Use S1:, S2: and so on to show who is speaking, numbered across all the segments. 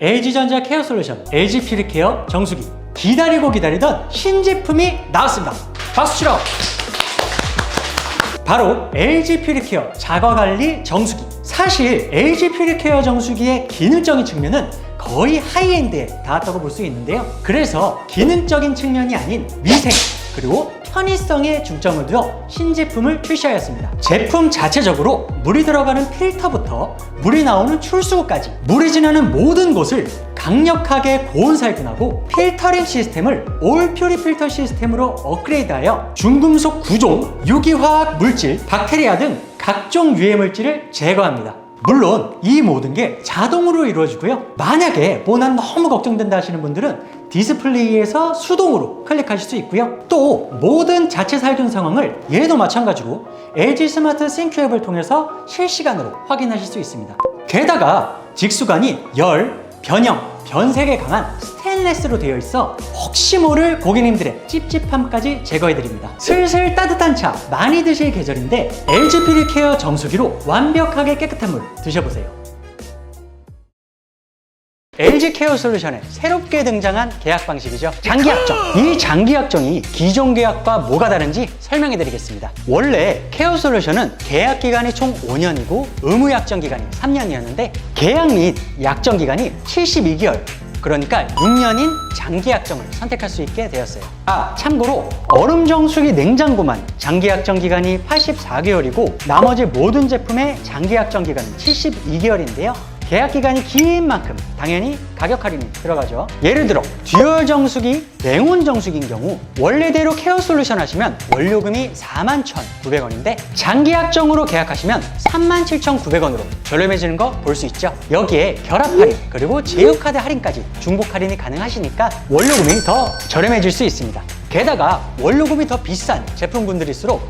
S1: LG전자 케어 솔루션 LG 피르케어 정수기. 기다리고 기다리던 신제품이 나왔습니다. 박수 치러. 바로 LG 퓨리케어 자가관리 정수기. 사실 LG 퓨리케어 정수기의 기능적인 측면은 거의 하이엔드에 닿았다고 볼 수 있는데요. 그래서 기능적인 측면이 아닌 위생 그리고 편의성에 중점을 두어 신제품을 출시하였습니다 제품 자체적으로 물이 들어가는 필터부터 물이 나오는 출수구까지 물이 지나는 모든 곳을 강력하게 고온 살균하고 필터링 시스템을 올 퓨리 필터 시스템으로 업그레이드하여 중금속 구조, 유기화학 물질, 박테리아 등 각종 유해 물질을 제거합니다. 물론 이 모든 게 자동으로 이루어지고요. 만약에 뭐난 너무 걱정된다 하시는 분들은 디스플레이에서 수동으로 클릭하실 수 있고요. 또 모든 자체 살균 상황을 얘도 마찬가지로 LG 스마트 싱크 앱을 통해서 실시간으로 확인하실 수 있습니다. 게다가 직수관이 열, 변형, 변색에 강한 스테인레스로 되어 있어 혹시 모를 고객님들의 찝찝함까지 제거해드립니다. 슬슬 따뜻한 차 많이 드실 계절인데 LG 피리 케어 정수기로 완벽하게 깨끗한 물 드셔보세요. LG 케어 솔루션에 새롭게 등장한 계약 방식이죠. 장기 약정. 이 장기 약정이 기존 계약과 뭐가 다른지 설명해 드리겠습니다. 원래 케어 솔루션은 계약 기간이 총 5년이고 의무 약정 기간이 3년이었는데 계약 및 약정 기간이 72개월 그러니까 6년인 장기 약정을 선택할 수 있게 되었어요. 아, 참고로 얼음 정수기 냉장고만 장기 약정 기간이 84개월이고 나머지 모든 제품의 장기 약정 기간은 72개월인데요. 계약 기간이 긴 만큼 당연히 가격 할인이 들어가죠. 예를 들어 듀얼 정수기, 냉온 정수기인 경우 원래대로 케어 솔루션 하시면 원료금이 41,900원인데 장기 약정으로 계약하시면 37,900원으로 저렴해지는 거 볼 수 있죠. 여기에 결합 할인 그리고 제휴카드 할인까지 중복 할인이 가능하시니까 원료금이 더 저렴해질 수 있습니다. 게다가 원료금이 더 비싼 제품군들일수록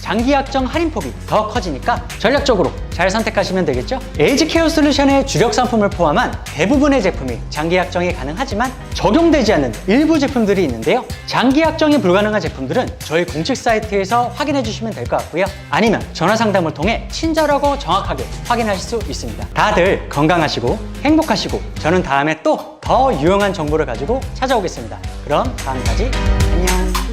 S1: 장기 약정 할인폭이 더 커지니까 전략적으로 잘 선택하시면 되겠죠? LG 케어 솔루션의 주력 상품을 포함한 대부분의 제품이 장기 약정이 가능하지만 적용되지 않는 일부 제품들이 있는데요. 장기 약정이 불가능한 제품들은 저희 공식 사이트에서 확인해 주시면 될 것 같고요. 아니면 전화 상담을 통해 친절하고 정확하게 확인하실 수 있습니다. 다들 건강하시고 행복하시고 저는 다음에 또 더 유용한 정보를 가지고 찾아오겠습니다. 그럼 다음까지 안녕.